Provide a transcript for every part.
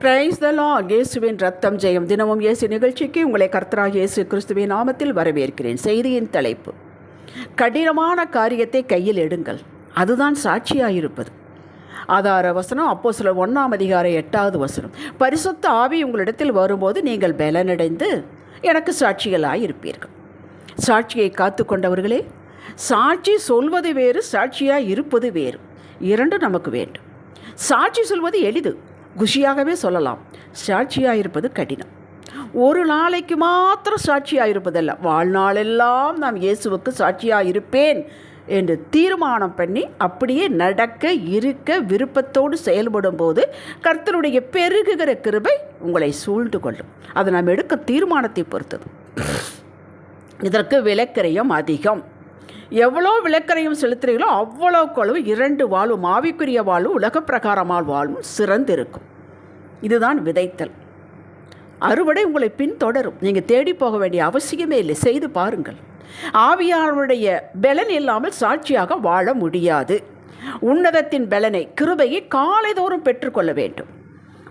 Praise the Lord இயேசுவின் ரத்தம் ஜெயம். தினமும் இயேசு நிகழ்ச்சிக்கு உங்களை கர்த்தராக இயேசு கிறிஸ்துவின் நாமத்தில் வரவேற்கிறேன். செய்தியின் தலைப்பு. கடினமான காரியத்தை கையில் எடுங்கள். அதுதான் சாட்சியாயிருப்பது. ஆதார வசனம் அப்போ சில ஒன்றாம் அதிகார எட்டாவது வசனம். பரிசுத்த ஆவி உங்களிடத்தில் வரும்போது நீங்கள் பலனடைந்து எனக்கு சாட்சிகளாக இருப்பீர்கள் சாட்சியை காத்து கொண்டவர்களே சாட்சி சொல்வது வேறு சாட்சியாக இருப்பது வேறு. இரண்டும் நமக்கு வேண்டும். சாட்சி சொல்வது எளிது. குஷியாகவே சொல்லலாம். சாட்சியாக இருப்பது கடினம். ஒரு நாளைக்கு மாத்திரம் சாட்சியாக இருப்பதல்ல வாழ்நாளெல்லாம் நான் இயேசுவுக்கு சாட்சியாக இருப்பேன் என்று தீர்மானம் பண்ணி அப்படியே நடக்க இருக்க விருப்பத்தோடு செயல்படும் போது கர்த்தருடைய பெருகுகிற கிருபை உங்களை சூழ்ந்து கொள்ளும். அது நாம் எடுக்க தீர்மானத்தை பொறுத்தது. இதற்கு விலக்கிரயம் அதிகம். எவ்வளோ விளக்கரையும் செலுத்துறீங்களோ அவ்வளோக்கு அளவு இரண்டு வாழ்வும் ஆவிக்குரிய வாழ்வும் உலக பிரகாரமான வாழ்வும் சிறந்திருக்கும். இதுதான் விதைத்தல். அறுவடை உங்களை பின்தொடரும். நீங்கள் தேடி போக வேண்டிய அவசியமே இல்லை. செய்து பாருங்கள். ஆவியானுடைய பலன் இல்லாமல் சாட்சியாக வாழ முடியாது. உன்னதத்தின் பலனை கிருபையை காலைதோறும் பெற்றுக்கொள்ள வேண்டும்.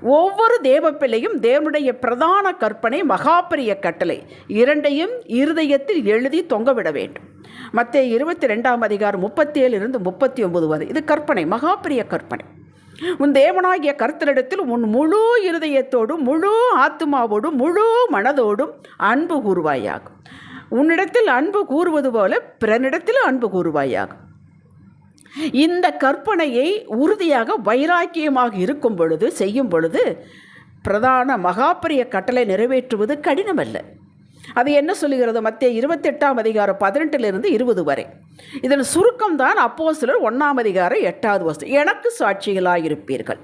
ஒவ்வொரு தேவ பிள்ளையும் தேவனுடைய பிரதான கற்பனை மகாபரிய கட்டளை. இரண்டையும் இருதயத்தில் எழுதி தொங்கவிட வேண்டும். மற்ற இருபத்தி ரெண்டாம் அதிகாரம் முப்பத்தி ஏழிலிருந்து முப்பத்தி ஒன்பது வரை. இது கற்பனை மகாபரிய கற்பனை. உன் தேவனாகிய கருத்தரிடத்தில் உன் முழு இருதயத்தோடும் முழு ஆத்மாவோடும் முழு மனதோடும் அன்பு கூறுவாயாகும் உன்னிடத்தில் அன்பு கூறுவது போல பிறனிடத்தில் அன்பு கூறுவாயாகும் இந்த கற்பனையை உறுதியாக வைராக்கியமாக இருக்கும் பொழுது செய்யும் பொழுது பிரதான மகாபரிய கட்டளை நிறைவேற்றுவது கடினமல்ல. அது என்ன சொல்லுகிறது? மத்திய இருபத்தெட்டாம் அதிகாரம் பதினெட்டிலிருந்து இருபது வரை. இதன் சுருக்கம் தான் அப்போ சிலர் ஒன்றாம் அதிகாரம் எட்டாவது வருஷம் எனக்கு சாட்சிகளாக இருப்பீர்கள்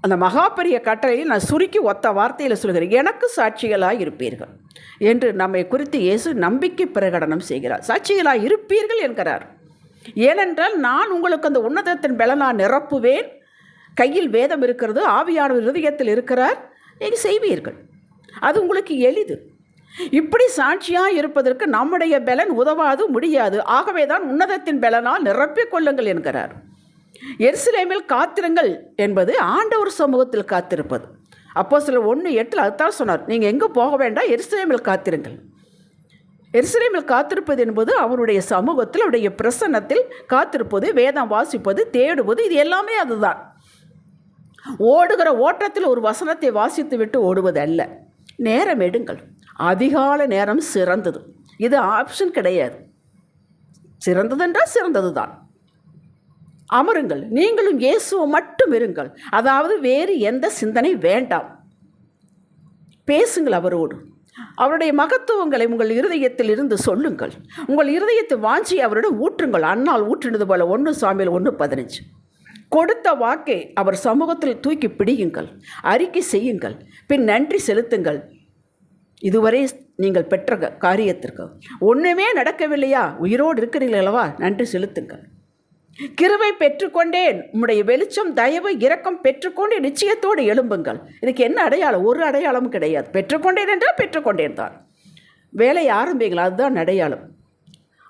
அந்த மகாபரிய கட்டளையை நான் சுருக்கி ஒத்த வார்த்தையில் சொல்கிறேன் எனக்கு சாட்சிகளாக இருப்பீர்கள் என்று நம்மை குறித்து இயேசு நம்பிக்கை பிரகடனம் செய்கிறார். சாட்சிகளாக இருப்பீர்கள் என்கிறார். ஏனென்றால் நான் உங்களுக்கு அந்த உன்னதத்தின் பலனா நிரப்புவேன். கையில் வேதம் இருக்கிறது ஆவியான ஹிருதயத்தில் இருக்கிறார். நீங்கள் செய்வீர்கள். அது உங்களுக்கு எளிது. இப்படி சாட்சியாக இருப்பதற்கு நம்முடைய பலன் உதவாது முடியாது. ஆகவே தான் உன்னதத்தின் பலனால் நிரப்பிக் கொள்ளுங்கள் என்கிறார். எருசலேமில் காத்திருங்கள் என்பது ஆண்டவர் சமூகத்தில் காத்திருப்பது. அப்போ சில ஒன்று எட்டில் அதுதான் சொன்னார். நீங்கள் எங்கே போக வேண்டாம் எருசலேமில் காத்திருங்கள். எருசலேமில் காத்திருப்பது என்பது அவருடைய சமூகத்தில் அவருடைய பிரசன்னத்தில் காத்திருப்பது வேதம் வாசிப்பது தேடுவது இது எல்லாமே அதுதான். ஓடுகிற ஓட்டத்தில் ஒரு வசனத்தை வாசித்து விட்டு ஓடுவது அல்ல. நேரம் எடுங்கள். அதிகால நேரம் சிறந்தது. இது ஆப்ஷன் கிடையாது. சிறந்ததென்றால் சிறந்தது தான் அமருங்கள். நீங்களும் இயேசுவை மட்டும் இருங்கள். அதாவது வேறு எந்த சிந்தனை வேண்டாம். பேசுங்கள் அவரோடு. அவருடைய மகத்துவங்களை உங்கள் இருதயத்தில் இருந்து சொல்லுங்கள். உங்கள் இருதயத்தை வாஞ்சி அவரிடம் ஊற்றுங்கள். அன்னால் ஊற்றினது போல ஒன்று சாமியில் ஒன்று பதினஞ்சு. கொடுத்த வாக்கை அவர் சமூகத்தில் தூக்கி பிடியுங்கள். அறிக்கை செய்யுங்கள். பின் நன்றி செலுத்துங்கள். இதுவரை நீங்கள் பெற்ற காரியத்திற்கு. ஒன்றுமே நடக்கவில்லையா? உயிரோடு இருக்கிறீர்களவா நன்றி செலுத்துங்கள். கிருவை பெற்றுக்கொண்டேன். உம்முடைய வெளிச்சம் தயவு இரக்கம் பெற்றுக்கொண்டே நிச்சயத்தோடு எழும்புங்கள். இதுக்கு என்ன அடையாளம்? ஒரு அடையாளமும் கிடையாது. பெற்றுக்கொண்டேன் என்றால் பெற்றுக்கொண்டேன் தான். வேலையை ஆரம்பிங்கள் அதுதான் அடையாளம்.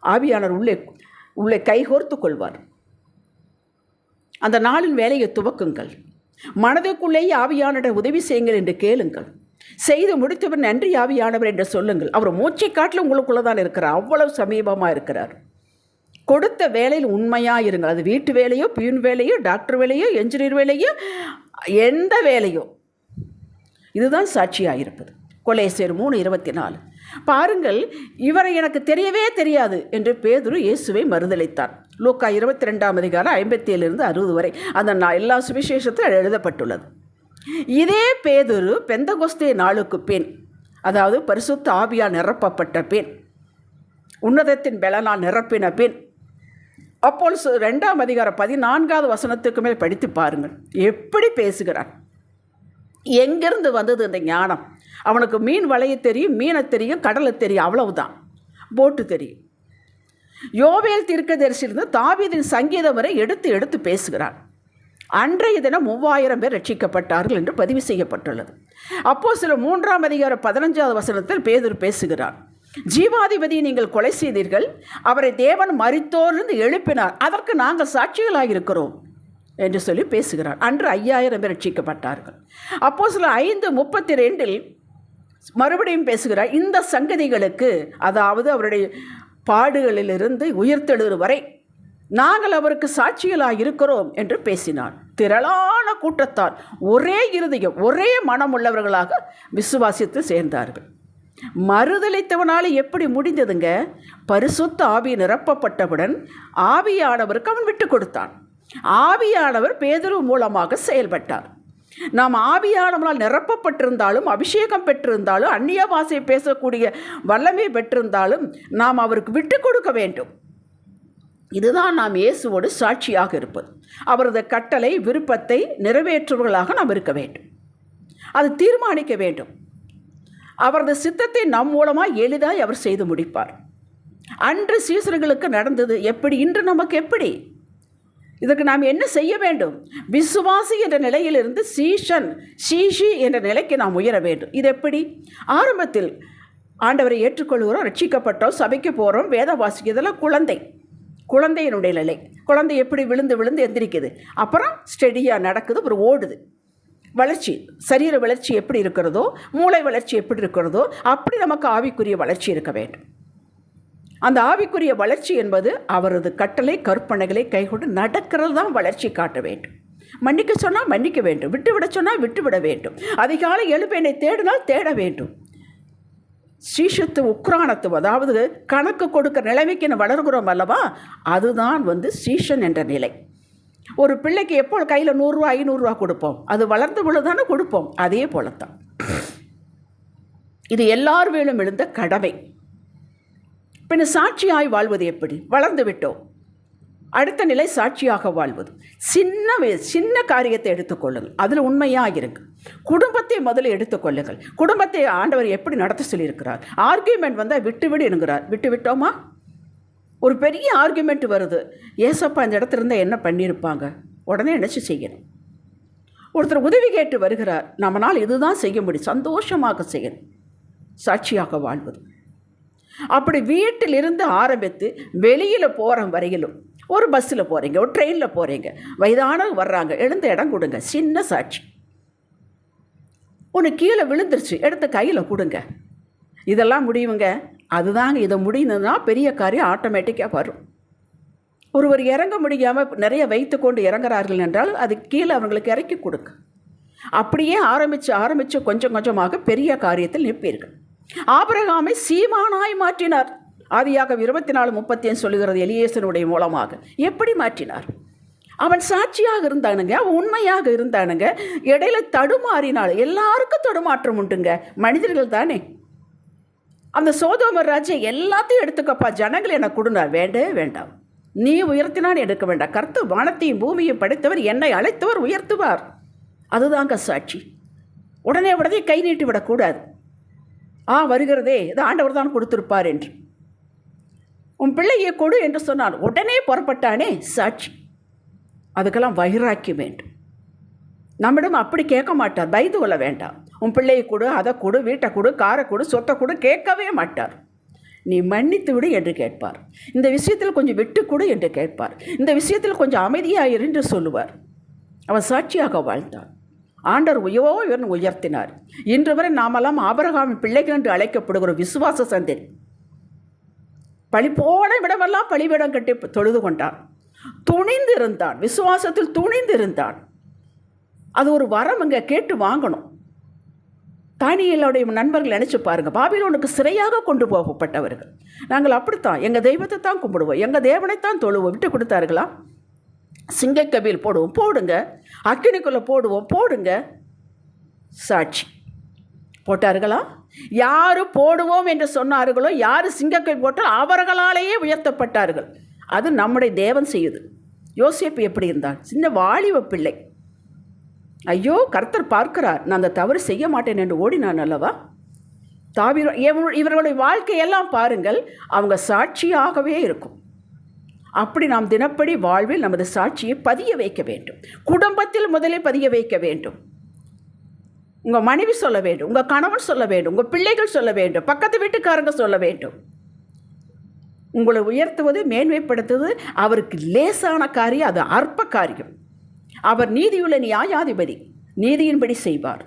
ஆவியாளர் உள்ளே உள்ளே கைகோர்த்து கொள்வார். அந்த நாளின் வேலையை துவக்குங்கள். மனதுக்குள்ளேயே ஆவியானவர் உதவி செய்யுங்கள் என்று கேளுங்கள். செய்து முடித்தவர் நன்றி ஆவியானவர் என்று சொல்லுங்கள். அவர் மூச்சை காட்டில் உங்களுக்குள்ளே தான் இருக்கிறார். அவ்வளவு சமீபமாக இருக்கிறார். கொடுத்த வேலையில் உண்மையாக இருங்கள். அது வீட்டு வேலையோ பியூன் வேலையோ டாக்டர் வேலையோ என்ஜினியர் வேலையோ எந்த வேலையோ. இதுதான் சாட்சியாக இருப்பது. கொலேசியர் மூணு இருபத்தி நாலு பாருங்கள் இவரை எனக்கு தெரியவே தெரியாது என்று பேதுரு இயேசுவை மறுதளித்தார் லூக்கா இருபத்தி ரெண்டாம் அதிகாரம் ஐம்பத்தி ஏழுலேருந்து அறுபது வரை. அந்த நான் எல்லா சுவிசேஷத்தில் எழுதப்பட்டுள்ளது. இதே பேதுரு பெந்தகொஸ்தே நாளுக்கு பின் அதாவது பரிசுத்த ஆவியால் நிரப்பப்பட்ட பின் உன்னதத்தின் பலனால் நிரப்பின பின் அப்போது ரெண்டாம் அதிகாரம் பதினான்காவது வசனத்துக்கு மேல் படித்து பாருங்கள். எப்படி பேசுகிறார் எங்கேருந்து வந்தது இந்த ஞானம்? அவனுக்கு மீன் வளைய தெரியும் மீனை தெரியும் கடலை தெரியும் அவ்வளவுதான். போட்டு தெரியும். யோவேல் தீர்க்கதரிசியிலிருந்து தாவீதின் சங்கீதம் வரை எடுத்து எடுத்து பேசுகிறான். அன்றைய தினம் மூவாயிரம் பேர் ரட்சிக்கப்பட்டார்கள் என்று பதிவு செய்யப்பட்டுள்ளது. அப்போ சில மூன்றாம் அதிகார பதினஞ்சாவது வசனத்தில் பேதர் பேசுகிறார். ஜீவாதிபதியை நீங்கள் கொலை செய்தீர்கள். அவரை தேவன் மறித்தோர்ந்து எழுப்பினார். அதற்கு நாங்கள் சாட்சிகளாக இருக்கிறோம் என்று சொல்லி பேசுகிறார். அன்று ஐயாயிரம் பேர் ரட்சிக்கப்பட்டார்கள். அப்போ சில ஐந்து முப்பத்தி ரெண்டில் மறுபடியும் பேசுகிறார். இந்த சங்கதிகளுக்கு அதாவது அவருடைய பாடுகளிலிருந்து உயிர்த்தெழுது வரை நாங்கள் அவருக்கு சாட்சிகளாக இருக்கிறோம் என்று பேசினார். திரளான கூட்டத்தார் ஒரே இருதயம் ஒரே மனம் உள்ளவர்களாக விசுவாசித்து சேர்ந்தார்கள். மறுதலைத்தவனால் எப்படி முடிந்ததுங்க? பரிசுத்த ஆவி நிரப்பப்பட்டவுடன் ஆவியானவருக்கு அவன் விட்டு கொடுத்தான். ஆவியானவர் பேதரு மூலமாக செயல்பட்டார். நாம் ஆவியானவனால் நிரப்பப்பட்டிருந்தாலும் அபிஷேகம் பெற்றிருந்தாலும் அந்நிய பாஷை பேசக்கூடிய வல்லமை பெற்றிருந்தாலும் நாம் அவருக்கு விட்டு கொடுக்க வேண்டும். இதுதான் நாம் இயேசுவோடு சாட்சியாக இருப்பது. அவரது கட்டளை விருப்பத்தை நிறைவேற்றுவர்களாக நாம் இருக்க வேண்டும். அது தீர்மானிக்க வேண்டும். அவரது சித்தத்தை நம் மூலமாக எளிதாய் அவர் செய்து முடிப்பார். அன்று சீசர்களுக்கு நடந்தது எப்படி இன்று நமக்கு எப்படி? இதற்கு நாம் என்ன செய்ய வேண்டும்? விசுவாசி என்ற நிலையிலிருந்து சீஷன் சீஷி என்ற நிலைக்கு நாம் உயர வேண்டும். இது எப்படி? ஆரம்பத்தில் ஆண்டவரை ஏற்றுக்கொள்கிறோம் ரட்சிக்கப்பட்டோம் சபைக்கு போகிறோம் வேத வாசிக்கு இதெல்லாம் குழந்தை. குழந்தையினுடைய நிலை. குழந்தை எப்படி விழுந்து விழுந்து எந்திரிக்குது? அப்புறம் ஸ்டெடியாக நடக்குது அப்புறம் ஓடுது. வளர்ச்சி சரீர வளர்ச்சி எப்படி இருக்கிறதோ மூளை வளர்ச்சி எப்படி இருக்கிறதோ அப்படி நமக்கு ஆவிக்குரிய வளர்ச்சி இருக்க வேண்டும். அந்த ஆவிக்குரிய வளர்ச்சி என்பது அவரது கட்டளை கற்பனைகளை கைகொண்டு நடக்கிறது தான் வளர்ச்சி காட்ட வேண்டும். மன்னிக்க சொன்னால் மன்னிக்க வேண்டும். விட்டுவிட சொன்னால் விட்டுவிட வேண்டும். அதிகாலை எழுப்பேனை தேடினால் தேட வேண்டும். சீஷத்து உக்ரானத்துவம் அதாவது கணக்கு கொடுக்க நிலைமைக்கு வளர்கிறோம் அல்லவா? அதுதான் வந்து சீஷன் என்ற நிலை. ஒரு பிள்ளைக்கு எப்போ கையில் நூறுரூவா ஐநூறுரூவா கொடுப்போம்? அது வளர்ந்த தானே கொடுப்போம்? அதே போலத்தான். இது எல்லார் வேலும் எழுந்த கடமை. பின் சாட்சியாய் வாழ்வது எப்படி? வளர்ந்து விட்டோம். அடுத்த நிலை சாட்சியாக வாழ்வது. சின்ன வே- சின்ன காரியத்தை எடுத்துக்கொள்ளுங்கள் அதில் உண்மையாக இருக்கு. குடும்பத்தை முதல்ல எடுத்துக்கொள்ளுங்கள் குடும்பத்தை ஆண்டவர் எப்படி நடத்த சொல்லியிருக்கிறார்? ஆர்கியூமெண்ட் வந்தால் விட்டு விடு என்கிறார். விட்டு விட்டோமா? ஒரு பெரிய ஆர்குமெண்ட் வருது. ஏசப்பா இந்த இடத்துல இருந்தால் என்ன பண்ணியிருப்பாங்க உடனே நினச்சி செய்யணும். ஒருத்தர் உதவி கேட்டு வருகிறார். நம்மளால் இதுதான் செய்ய முடியும். சந்தோஷமாக செய்யணும். சாட்சியாக வாழ்வது. அப்படி வீட்டிலிருந்து ஆரம்பித்து வெளியில் போகிற வரையிலும் ஒரு பஸ்ஸில் போகிறீங்க ஒரு ட்ரெயினில் போகிறீங்க வயதானவங்க வர்றாங்க எழுந்த இடம் கொடுங்க சின்ன சாட்சி. ஒன்று கீழே விழுந்துருச்சு எடுத்து கையில் கொடுங்க. இதெல்லாம் முடியுங்க? அதுதாங்க இதை முடியுதுன்னா பெரிய காரியம் ஆட்டோமேட்டிக்காக வரும். ஒருவர் இறங்க முடியாமல் நிறைய வைத்து கொண்டு இறங்குறார்கள் என்றால் அது கீழே அவங்களுக்கு இறக்கி கொடுங்க அப்படியே ஆரம்பித்து ஆரம்பித்து கொஞ்சம் கொஞ்சமாக பெரிய காரியத்தில் நிற்பீர்கள். ஆபரகாமை சீமானாய் மாற்றினார். ஆதியாக இருபத்தி நாலு முப்பத்தி சொல்லுகிறது எலியேசனுடைய மூலமாக. எப்படி மாற்றினார்? அவன் சாட்சியாக இருந்தானுங்க அவன் உண்மையாக இருந்தானுங்க இடையில தடுமாறினாள். எல்லாருக்கும் தடுமாற்றம் உண்டுங்க. மனிதர்கள் தானே? அந்த சோதோமர் ராஜ்யம் எல்லாத்தையும் எடுத்துக்கப்பா ஜனங்கள் எனக்கு கொடுனார் வேண்டவே வேண்டாம். நீ உயர்த்தினான் எடுக்க வேண்டாம். கருத்து வானத்தையும் பூமியும் படைத்தவர் என்னை அழைத்தவர் உயர்த்துவார். அதுதாங்க சாட்சி. உடனே உடனே கை நீட்டி விடக்கூடாது. ஆ வருகிறதே. இது ஆண்டவர் தான் கொடுத்துருப்பார் என்று. உன் பிள்ளையை கொடு என்று சொன்னான். உடனே புறப்பட்டானே சாட்சி. அதுக்கெல்லாம் வைராக்கியம் வேண்டும். நம்மிடம் அப்படி கேட்க மாட்டார். பயந்து கொள்ள வேண்டாம். உன் பிள்ளையை கொடு அதை கொடு வீட்டை கொடு காரை கொடு சொத்தை கொடு கேட்கவே மாட்டார். நீ மன்னித்து விடு என்று கேட்பார். இந்த விஷயத்தில் கொஞ்சம் விட்டு கொடு என்று கேட்பார். இந்த விஷயத்தில் கொஞ்சம் அமைதியாயிரு என்று சொல்லுவார். அவன் சாட்சியாக வாழ்ந்தான் ஆண்டவர் உயவோ இவன் உயர்த்தினார். இன்று வரை நாமெல்லாம் ஆபரகாமின் பிள்ளைகள் என்று அழைக்கப்படுகிற விசுவாச சந்ததி. பழி போன விடமெல்லாம் பழிவிடம் கட்டி தொழுது கொண்டான். துணிந்து இருந்தான் விசுவாசத்தில் துணிந்து இருந்தான் அது ஒரு வரம் இங்கே கேட்டு வாங்கணும். தானியலுடைய நண்பர்கள் நினச்சி பாருங்கள் பாபிலோனுக்கு சிறையாக கொண்டு போகப்பட்டவர்கள். நாங்கள் அப்படித்தான் எங்கள் தெய்வத்தை தான் கும்பிடுவோம் எங்கள் தேவனைத்தான் தொழுவோம். விட்டு கொடுத்தார்களா? சிங்கக்கபில் போடுவோம் போடுங்க. அக்கினிக்குள்ளே போடுவோம் போடுங்க. சாட்சி. போட்டார்களா? யாரு போடுவோம் என்று சொன்னார்களோ யார் சிங்கக்கவி போட்டால் அவர்களாலேயே உயர்த்தப்பட்டார்கள். அது நம்முடைய தேவன் செய்யுது. யோசிப்பு எப்படி இருந்தான்? சின்ன வாலிப பிள்ளை. ஐயோ கர்த்தர் பார்க்கிறார். நான் அந்த தவறு செய்ய மாட்டேன் என்று ஓடினான் அல்லவா? தாவிர இவர்களுடைய வாழ்க்கையெல்லாம் பாருங்கள் அவங்க சாட்சியாகவே இருக்கும். அப்படி நாம் தினப்படி வாழ்வில் நமது சாட்சியை பதிய வைக்க வேண்டும். குடும்பத்தில் முதலே பதிய வைக்க வேண்டும். உங்கள் மனைவி சொல்ல வேண்டும் உங்கள் கணவன் சொல்ல வேண்டும் உங்கள் பிள்ளைகள் சொல்ல வேண்டும் பக்கத்து வீட்டுக்காரங்க சொல்ல வேண்டும். உங்களை உயர்த்துவது மேன்மைப்படுத்துவது அவருக்கு லேசான காரியம் அது அற்ப காரியம். அவர் நீதியுள்ள நியாயாதிபதி. நீதியின்படி செய்வார்.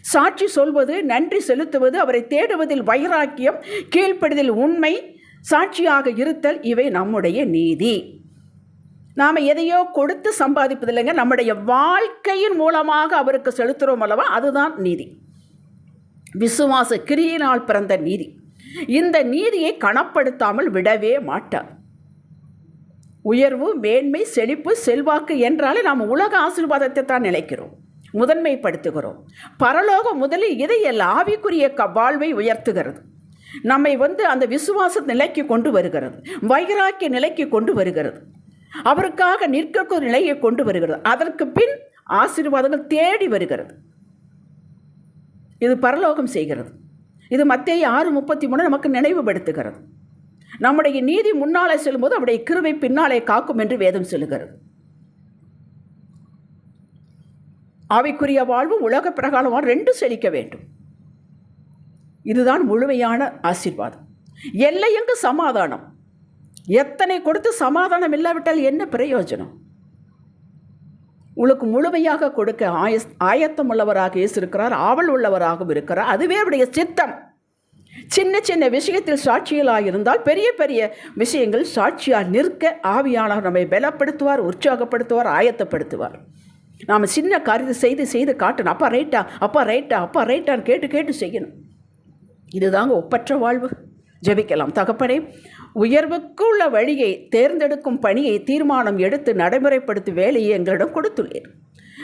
சாட்சி சொல்வது நன்றி செலுத்துவது அவரை தேடுவதில் வைராக்கியம் கீழ்ப்படுதல் உண்மை சாட்சியாக இருத்தல் இவை நம்முடைய நீதி. நாம் எதையோ கொடுத்து சம்பாதிப்பதில்லைங்க நம்முடைய வாழ்க்கையின் மூலமாக அவருக்கு செலுத்துகிறோம் அல்லவா? அதுதான் நீதி. விசுவாச கிரியினால் பிறந்த நீதி. இந்த நீதியை கணப்படுத்தாமல் விடவே மாட்டார். உயர்வு மேன்மை செழிப்பு செல்வாக்கு என்றாலே நாம் உலக ஆசீர்வாதத்தை தான் நினைக்கிறோம். முதன்மைப்படுத்துகிறோம். பரலோகம் முதலில் இதையல்ல ஆவிக்குரிய க வாழ்வை உயர்த்துகிறது. நம்மை வந்து அந்த விசுவாச நிலைக்கு கொண்டு வருகிறது. வைராக்கிய நிலைக்கு கொண்டு வருகிறது. அவருக்காக நிற்கக்கூடிய நிலையை கொண்டு வருகிறது. அதற்கு பின் ஆசீர்வாதங்கள் தேடி வருகிறது. இது பரலோகம் செய்கிறது. இது மத்திய ஆறு முப்பத்தி மூணு நமக்கு நினைவுபடுத்துகிறது. நம்முடைய நீதி முன்னாலே செல்லும்போது அவருடைய கிருவை பின்னாலே காக்கும் என்று வேதம் சொல்லுகிறது. ஆவிக்குரிய வாழ்வும் உலக பிரகாரமாக ரெண்டும் செழிக்க வேண்டும். இதுதான் முழுமையான ஆசீர்வாதம். எல்லையெங்கு சமாதானம். எத்தனை கொடுத்து சமாதானம் இல்லாவிட்டால் என்ன பிரயோஜனம்? உங்களுக்கு முழுமையாக கொடுக்க ஆய ஆயத்தம் உள்ளவராக இயேசு இருக்கிறார் ஆவல் உள்ளவராகவும் இருக்கிறார். அதுவே அவருடைய சித்தம். சின்ன சின்ன விஷயத்தில் சாட்சிகளாக இருந்தால் பெரிய பெரிய விஷயங்கள் சாட்சியாக நிற்க ஆவியானவர் நம்மை பலப்படுத்துவார் உற்சாகப்படுத்துவார் ஆயத்தப்படுத்துவார். நாம் சின்ன காரியத்தை செய்து செய்து காட்டணும். அப்பா ரைட்டா அப்பா ரைட்டா அப்பா ரைட்டான்னு கேட்டு கேட்டு செய்யணும். இதுதாங்க ஒப்பற்ற வாழ்வு. ஜெபிக்கலாம். தகப்பனே உயர்வுக்கு உள்ள வழியை தேர்ந்தெடுக்கும் பணியை தீர்மானம் எடுத்து நடைமுறைப்படுத்தும் வேலையை எங்களிடம் கொடுத்துள்ளீர்.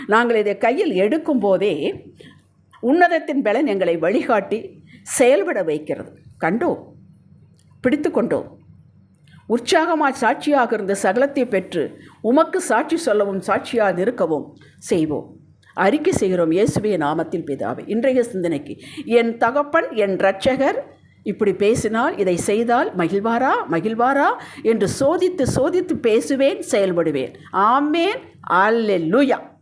நாங்கள் இதை கையில் எடுக்கும் போதே உன்னதத்தின் பலன் எங்களை வழிகாட்டி செயல்பட வைக்கிறது. கண்டோம். பிடித்து கொண்டோம். உற்சாகமாக சாட்சியாக இருந்த சகலத்தை பெற்று உமக்கு சாட்சி சொல்லவும் சாட்சியாக இருக்கவும் செய்வோம். அறிக்கை செய்கிறோம் இயேசுவிய நாமத்தில் பிதாவை. இன்றைய சிந்தனைக்கு என் தகப்பன் என் இரட்சகர் இப்படி பேசினால் இதை செய்தால் மகிழ்வாரா? மகிழ்வாரா? என்று சோதித்து சோதித்து பேசுவேன் செயல்படுவேன். ஆமேன். அல்லெல்லுயா